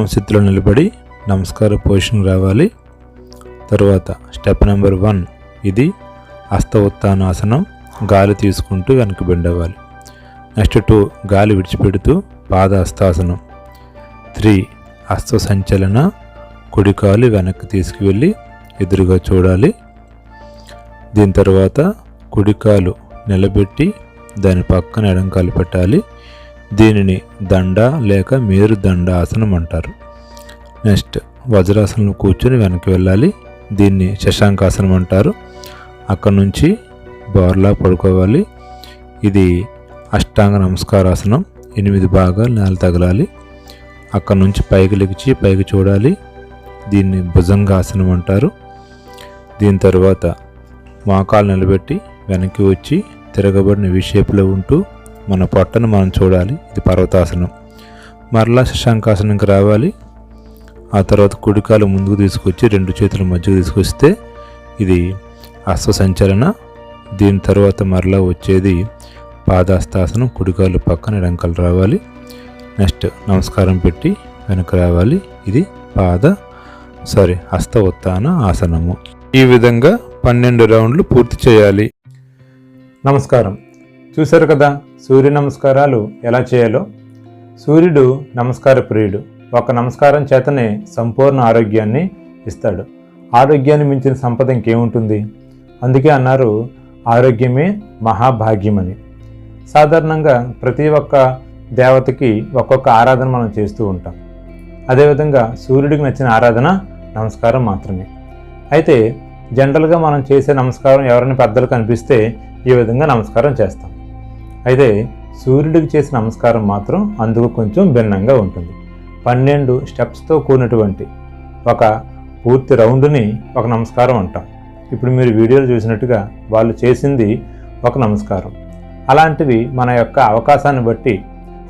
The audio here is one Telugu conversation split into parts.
సమస్థితిలో నిలబడి నమస్కార పొజిషన్ రావాలి. తరువాత స్టెప్ నెంబర్ వన్ ఇది హస్త ఉత్తానాసనం గాలి తీసుకుంటూ వెనక్కి బెండ్ అవ్వాలి నెక్స్ట్ టూ గాలి విడిచిపెడుతూ పాద హస్తాసనం త్రీ హస్త సంచలన కుడికాలు వెనక్కి తీసుకువెళ్ళి ఎదురుగా చూడాలి. దీని తర్వాత కుడికాలు నిలబెట్టి దాని పక్కన ఎడంకాలు పెట్టాలి. దీనిని దండ లేక మేరు దండాసనం అంటారు. నెక్స్ట్ వజ్రాసనంలో కూర్చొని వెనక్కి వెళ్ళాలి. దీన్ని శశాంకాసనం అంటారు. అక్కడ నుంచి బోర్లా పడుకోవాలి. ఇది అష్టాంగ నమస్కారాసనం. ఎనిమిది భాగాలు నేల తగలాలి. అక్కడ నుంచి పైకి లెగిచి పైకి చూడాలి. దీన్ని భుజంగాసనం అంటారు. దీని తర్వాత మోకాలు నిలబెట్టి వెనక్కి వచ్చి తిరగబడిన వి షేప్లో ఉంటూ మన పొట్టను మనం చూడాలి. ఇది పర్వతాసనం. మరలా శశాంకాసనంకి రావాలి. ఆ తర్వాత కుడికాలు ముందుకు తీసుకొచ్చి రెండు చేతుల మధ్యకు తీసుకొస్తే ఇది హస్త సంచలన దీని తర్వాత మరలా వచ్చేది పాదాస్తాసనం కుడికాలు పక్కన ఎడంకలు రావాలి. నెక్స్ట్ నమస్కారం పెట్టి వెనక రావాలి. ఇది పాద సారీ హస్త ఉత్తాన ఆసనము. ఈ విధంగా పన్నెండు రౌండ్లు పూర్తి చేయాలి. నమస్కారం. చూశారు కదా? సూర్య నమస్కారాలు ఎలా చేయాలో? సూర్యుడు నమస్కార ప్రియుడు. ఒక నమస్కారం చేతనే సంపూర్ణ ఆరోగ్యాన్ని ఇస్తాడు. ఆరోగ్యాన్ని మించిన సంపద ఇంకేముంటుంది? అందుకే అన్నారు ఆరోగ్యమే మహాభాగ్యమని. సాధారణంగా ప్రతి ఒక్క దేవతకి ఒక్కొక్క ఆరాధన మనం చేస్తూ ఉంటాం. అదేవిధంగా సూర్యుడికి నచ్చిన ఆరాధన నమస్కారం మాత్రమే. అయితే జనరల్గా మనం చేసే నమస్కారం ఎవరైనా పెద్దలు కనిపిస్తే ఈ విధంగా నమస్కారం చేస్తాం. అయితే సూర్యుడికి చేసిన నమస్కారం మాత్రం అందుకు కొంచెం భిన్నంగా ఉంటుంది. పన్నెండు స్టెప్స్తో కూడినటువంటి ఒక పూర్తి రౌండ్ని ఒక నమస్కారం అంటాం. ఇప్పుడు మీరు వీడియోలు చూసినట్టుగా వాళ్ళు చేసింది ఒక నమస్కారం. అలాంటివి మన యొక్క అవకాశాన్ని బట్టి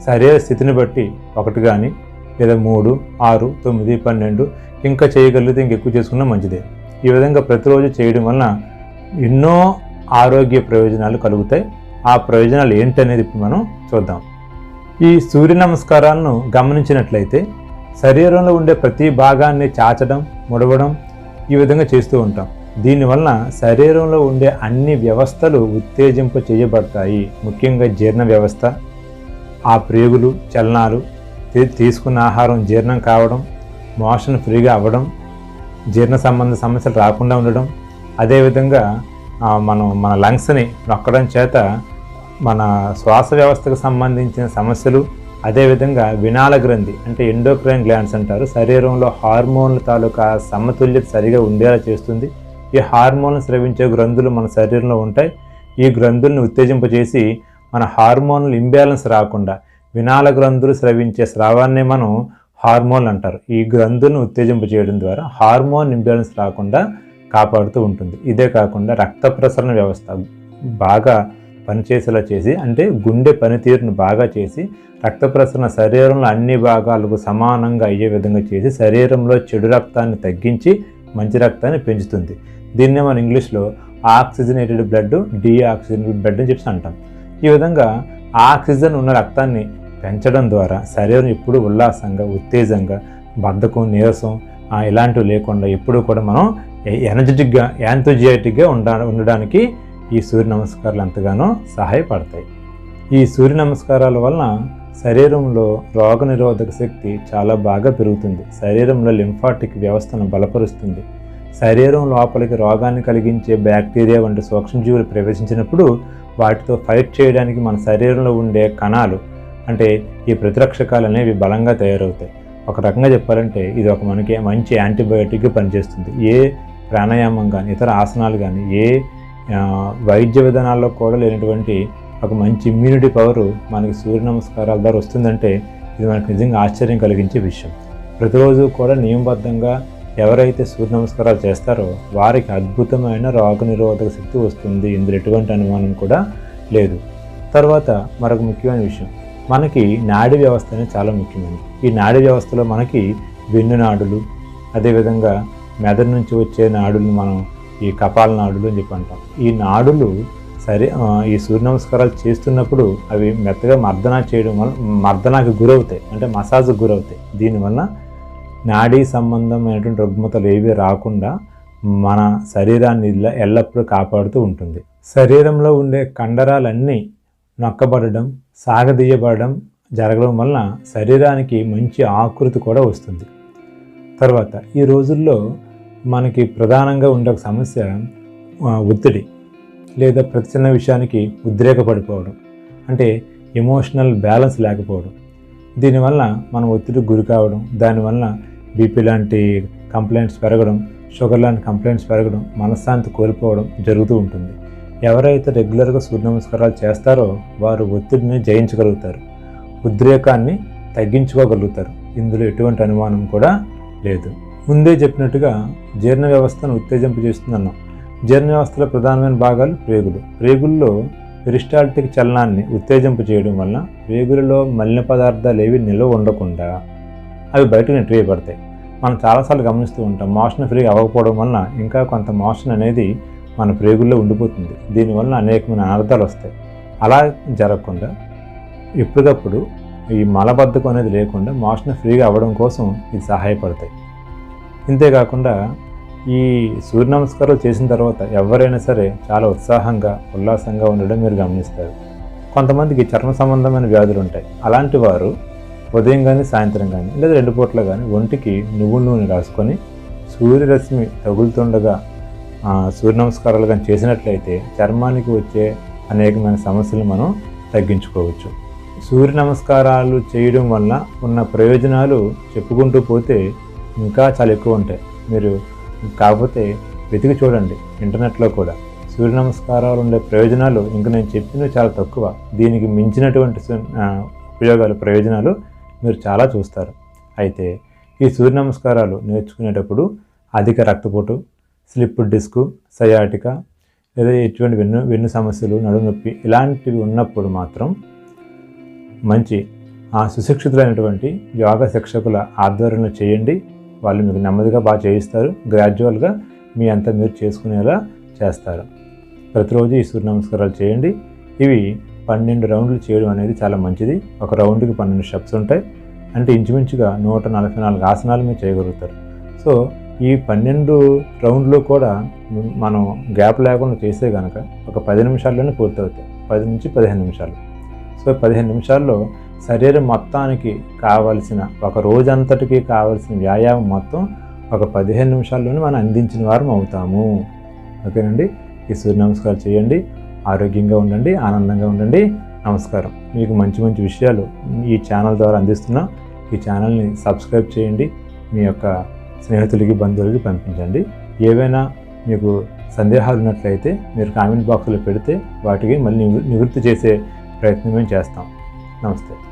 శరీర స్థితిని బట్టి ఒకటి కానీ లేదా మూడు ఆరు తొమ్మిది పన్నెండు ఇంకా చేయగలిగితే ఇంకెక్కువ చేసుకున్నా మంచిదే. ఈ విధంగా ప్రతిరోజు చేయడం వలన ఎన్నో ఆరోగ్య ప్రయోజనాలు కలుగుతాయి. ఆ ప్రయోజనాలు ఏంటనేది ఇప్పుడు మనం చూద్దాం. ఈ సూర్య నమస్కారాలను గమనించినట్లయితే శరీరంలో ఉండే ప్రతి భాగాన్ని చాచడం ముడవడం ఈ విధంగా చేస్తూ ఉంటాం. దీనివలన శరీరంలో ఉండే అన్ని వ్యవస్థలు ఉత్తేజింప చేయబడతాయి. ముఖ్యంగా జీర్ణ వ్యవస్థ ఆ ప్రేగులు చలనాలు తీసుకున్న ఆహారం జీర్ణం కావడం మోషన్ ఫ్రీగా అవ్వడం జీర్ణ సంబంధ సమస్యలు రాకుండా ఉండడం అదేవిధంగా మనం మన లంగ్స్ని నొక్కడం చేత మన శ్వాస వ్యవస్థకు సంబంధించిన సమస్యలు అదేవిధంగా వినాల గ్రంథి అంటే ఎండోక్రైన్ గ్లాండ్స్ అంటారు. శరీరంలో హార్మోన్ల తాలూకా సమతుల్యత సరిగా ఉండేలా చేస్తుంది. ఈ హార్మోన్లు స్రవించే గ్రంథులు మన శరీరంలో ఉంటాయి. ఈ గ్రంథుల్ని ఉత్తేజింపజేసి మన హార్మోన్లు ఇంబ్యాలెన్స్ రాకుండా వినాల గ్రంథులు స్రవించే స్రావాన్ని మనం హార్మోన్ అంటారు. ఈ గ్రంథులను ఉత్తేజింపజేయడం ద్వారా హార్మోన్ ఇంబ్యాలెన్స్ రాకుండా కాపాడుతూ ఉంటుంది. ఇదే కాకుండా రక్త ప్రసరణ వ్యవస్థ బాగా పనిచేసేలా చేసి అంటే గుండె పనితీరును బాగా చేసి రక్త ప్రసరణ శరీరంలో అన్ని భాగాలకు సమానంగా అయ్యే విధంగా చేసి శరీరంలో చెడు రక్తాన్ని తగ్గించి మంచి రక్తాన్ని పెంచుతుంది. దీన్నే మన ఇంగ్లీష్లో ఆక్సిజనేటెడ్ బ్లడ్ డీఆక్సిజనేటెడ్ బ్లడ్ అని చెప్పి అంటాం. ఈ విధంగా ఆక్సిజన్ ఉన్న రక్తాన్ని పెంచడం ద్వారా శరీరం ఎప్పుడు ఉల్లాసంగా ఉత్తేజంగా బద్ధకం నీరసం ఇలాంటివి లేకుండా ఎప్పుడూ కూడా మనం ఎనర్జెటిక్గా యాంతోజియాటిక్గా ఉండా ఉండడానికి ఈ సూర్య నమస్కారాలు ఎంతగానో సహాయపడతాయి. ఈ సూర్య నమస్కారాల వలన శరీరంలో రోగనిరోధక శక్తి చాలా బాగా పెరుగుతుంది. శరీరంలో లింఫాటిక్ వ్యవస్థను బలపరుస్తుంది. శరీరం లోపలికి రోగాన్ని కలిగించే బ్యాక్టీరియా వంటి సూక్ష్మజీవులు ప్రవేశించినప్పుడు వాటితో ఫైట్ చేయడానికి మన శరీరంలో ఉండే కణాలు అంటే ఈ ప్రతిరక్షకాలు అనేవి బలంగా తయారవుతాయి. ఒక రకంగా చెప్పాలంటే ఇది ఒక మనకి మంచి యాంటీబయోటిక్గా పనిచేస్తుంది. ఏ ప్రాణాయామం కానీ ఇతర ఆసనాలు కానీ ఏ వైద్య విధానాల్లో కూడా లేనటువంటి ఒక మంచి ఇమ్యూనిటీ పవర్ మనకి సూర్య నమస్కారాల ద్వారా వస్తుందంటే ఇది మనకు నిజంగా ఆశ్చర్యం కలిగించే విషయం. ప్రతిరోజు కూడా నియమబద్ధంగా ఎవరైతే సూర్య నమస్కారాలు చేస్తారో వారికి అద్భుతమైన రోగనిరోధక శక్తి వస్తుంది. ఇందులో ఎటువంటి అనుమానం కూడా లేదు. తర్వాత మరొక ముఖ్యమైన విషయం. మనకి నాడీ వ్యవస్థ అనేది చాలా ముఖ్యమైనది. ఈ నాడీ వ్యవస్థలో మనకి వెన్ను నాడులు అదేవిధంగా మెదడు నుంచి వచ్చే నాడులు మనం ఈ కపాల నాడులు అని చెప్పి అంటాం. ఈ నాడులు సరే ఈ సూర్య నమస్కారాలు చేస్తున్నప్పుడు అవి మెత్తగా మర్దన చేయడం వల్ల మర్దనాకి గురవుతాయి. అంటే మసాజ్కి గురవుతాయి. దీనివల్ల నాడీ సంబంధమైనటువంటి రుగ్మతలు ఏవి రాకుండా మన శరీరాన్ని ఎల్లప్పుడూ కాపాడుతూ ఉంటుంది. శరీరంలో ఉండే కండరాలన్నీ నొక్కబడడం సాగదీయబడడం జరగడం వలన శరీరానికి మంచి ఆకృతి కూడా వస్తుంది. తర్వాత ఈ రోజుల్లో మనకి ప్రధానంగా ఉండే ఒక సమస్య ఒత్తిడి లేదా ప్రతి చిన్న విషయానికి ఉద్రేకపడిపోవడం. అంటే ఎమోషనల్ బ్యాలెన్స్ లేకపోవడం. దీనివల్ల మనం ఒత్తిడికి గురి కావడం దానివల్ల బీపీ లాంటి కంప్లైంట్స్ పెరగడం షుగర్ లాంటి కంప్లైంట్స్ పెరగడం మనశ్శాంతి కోల్పోవడం జరుగుతూ ఉంటుంది. ఎవరైతే రెగ్యులర్గా సూర్య నమస్కారాలు చేస్తారో వారు ఒత్తిడిని జయించగలుగుతారు. ఉద్రేకాన్ని తగ్గించుకోగలుగుతారు. ఇందులో ఎటువంటి అనుమానం కూడా లేదు. ముందే చెప్పినట్టుగా జీర్ణ వ్యవస్థను ఉత్తేజింపజేస్తుందన్నాం. జీర్ణ వ్యవస్థలో ప్రధానమైన భాగాలు ప్రేగులు ప్రేగుల్లో పెరిస్టాల్టిక్ చలనాన్ని ఉత్తేజింపు చేయడం వలన ప్రేగులలో మలిన పదార్థాలు ఏవి నిల్వ ఉండకుండా అవి బయటకు నెట్టివేయబడతాయి మనం చాలాసార్లు గమనిస్తూ ఉంటాం మోషన్ ఫ్రీ అవ్వకపోవడం వలన ఇంకా కొంత మోషన్ అనేది మన ప్రేగుల్లో ఉండిపోతుంది. దీనివల్ల అనేకమైన అనర్థాలు వస్తాయి. అలా జరగకుండా ఎప్పటికప్పుడు ఈ మలబద్ధకం అనేది లేకుండా మోషన్ ఫ్రీగా అవ్వడం కోసం ఇది సహాయపడతాయి. ఇంతేకాకుండా ఈ సూర్య నమస్కారాలు చేసిన తర్వాత ఎవరైనా సరే చాలా ఉత్సాహంగా ఉల్లాసంగా ఉండడం మీరు గమనిస్తారు. కొంతమందికి చర్మ సంబంధమైన వ్యాధులు ఉంటాయి. అలాంటి వారు ఉదయం కానీ సాయంత్రం కానీ లేదా రెండు పూట్ల కానీ ఒంటికి నువ్వుల నూనె రాసుకొని సూర్యరశ్మి తగులుతుండగా సూర్య నమస్కారాలు కానీ చేసినట్లయితే చర్మానికి వచ్చే అనేకమైన సమస్యలు మనం తగ్గించుకోవచ్చు. సూర్య నమస్కారాలు చేయడం వల్ల ఉన్న ప్రయోజనాలు చెప్పుకుంటూ పోతే ఇంకా చాలా ఎక్కువ ఉంటాయి. మీరు కాకపోతే వెతికి చూడండి ఇంటర్నెట్లో కూడా. సూర్య నమస్కారాలు ఉండే ప్రయోజనాలు ఇంకా నేను చెప్పినవి చాలా తక్కువ. దీనికి మించినటువంటి ఉపయోగాలు ప్రయోజనాలు మీరు చాలా చూస్తారు. అయితే ఈ సూర్య నమస్కారాలు నేర్చుకునేటప్పుడు అధిక రక్తపోటు స్లిప్ డిస్క్ సయాటిక లేదా ఎటువంటి వెన్ను వెన్ను సమస్యలు నడుము నొప్పి ఇలాంటివి ఉన్నప్పుడు మాత్రం మంచి ఆ సుశిక్షితులైనటువంటి యోగా శిక్షకుల ఆధ్వర్యంలో చేయండి. వాళ్ళు మీకు నెమ్మదిగా బాగా చేయిస్తారు. గ్రాడ్యువల్గా మీ అంతా మీరు చేసుకునేలా చేస్తారు. ప్రతిరోజు ఈ సూర్య నమస్కారాలు చేయండి. ఇవి పన్నెండు రౌండ్లు చేయడం అనేది చాలా మంచిది. ఒక రౌండ్కి పన్నెండు స్టెప్స్ ఉంటాయి. అంటే ఇంచుమించుగా నూట నలభై నాలుగు ఆసనాలు మీరు చేయగలుగుతారు. సో ఈ పన్నెండు రౌండ్లు కూడా మనం గ్యాప్ లేకుండా చేస్తే కనుక ఒక పది నిమిషాల్లోనే పూర్తవుతాయి. పది నుంచి పదిహేను నిమిషాలు. సో పదిహేను నిమిషాల్లో శరీరం మొత్తానికి కావలసిన ఒక రోజంతటికి కావలసిన వ్యాయామం మొత్తం ఒక పదిహేను నిమిషాల్లోనే మనం అందించిన వారం అవుతాము. ఓకేనండి? ఈ సూర్య నమస్కారాలు చేయండి. ఆరోగ్యంగా ఉండండి ఆనందంగా ఉండండి. నమస్కారం. మీకు మంచి మంచి విషయాలు ఈ ఛానల్ ద్వారా అందిస్తున్నాం. ఈ ఛానల్ని సబ్స్క్రైబ్ చేయండి. మీ యొక్క స్నేహితులకి బంధువులకి పంపించండి. ఏవైనా మీకు సందేహాలు ఉన్నట్లయితే మీరు కామెంట్ బాక్స్లో పెడితే వాటికి మళ్ళీ నివృత్తి చేసే ప్రయత్నం మేము చేస్తాం. నమస్తే.